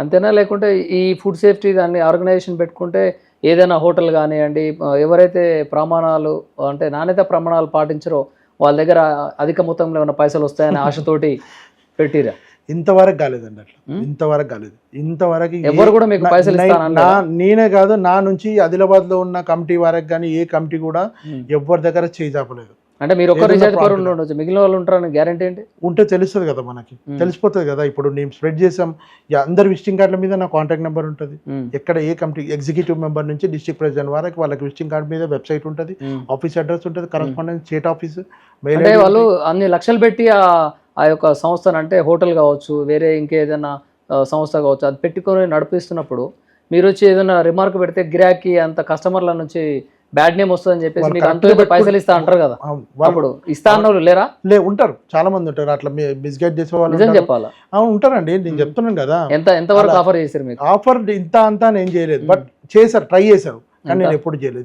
అంతేనా? లేకుంటే ఈ ఫుడ్ సేఫ్టీ దాన్ని ఆర్గనైజేషన్ పెట్టుకుంటే ఏదైనా హోటల్ కానివ్వండి ఎవరైతే ప్రమాణాలు అంటే నాణ్యత ప్రమాణాలు పాటించరో వాళ్ళ దగ్గర అధిక మొత్తంలో ఏమైనా పైసలు వస్తాయనే ఆశతోటి పెట్టిరా. ఇంతవరకు కాలేదండి అట్లా. ఇంతవరకు కాలేదు. ఇంతవరకు ఎవరు కూడా మీకు పైసలు నా- నేనే కాదు నా నుంచి ఆదిలాబాద్లో ఉన్న కమిటీ వరకు కానీ ఏ కమిటీ కూడా ఎవరి దగ్గర చేయి చాపలేదు అంటే మీరు ఒక్క problem. పరులు ఉండొచ్చు. మిగిలిన వాళ్ళు ఉంటారని గ్యారంటీ ఏంటి? ఉంటే తెలుస్తుంది కదా మనకి. తెలిసిపోతుంది కదా. ఇప్పుడు నేను స్ప్రెడ్ చేసాం అందరి విజిటింగ్ కార్డుల మీద నా కాంటాక్ట్ నెంబర్ ఉంటుంది. ఎక్కడ ఏ కమిటీ ఎగ్జిక్యూటివ్ మెంబర్ నుంచి డిస్ట్రిక్ట్ ప్రెసిడెంట్ వరకు వాళ్ళకి విజిటింగ్ కార్డు మీద వెబ్సైట్ ఉంటుంది. ఆఫీస్ అడ్రస్ ఉంటుంది. కరస్పాండెన్స్ స్టేట్ ఆఫీస్ మెయిల్ వాళ్ళు అన్ని లక్షలు పెట్టి ఆ యొక్క సంస్థను అంటే హోటల్ కావచ్చు వేరే ఇంకేదైనా సంస్థ కావచ్చు అది పెట్టుకొని నడిపిస్తున్నప్పుడు మీరు వచ్చి ఏదైనా రిమార్క్ పెడితే గిరాకీ అంత కస్టమర్ల నుంచి బ్యాడ్ నేమ్ వస్తుందని చెప్పేసి correct అంత పైసలు ఇస్తా అంటారు కదా. అప్పుడు ఇస్తా అన్నోళ్ళు లేరా? లే ఉంటారు. చాలా మంది ఉంటారు. అట్లా మిస్గైడ్ చేసే వాళ్ళు నిజం. చెప్పాలా? ఆ, ఉంటారండి. నేను చెప్తున్నాను కదా. ఎంత ఎంత వరకు ఆఫర్ చేశారు మీకు? ఆఫర్ ఇంత అంతా నేను చేయలేదు. బట్ చేశారు ట్రై చేశారు. కానీ నేను? ఎప్పుడు చేయలేదు.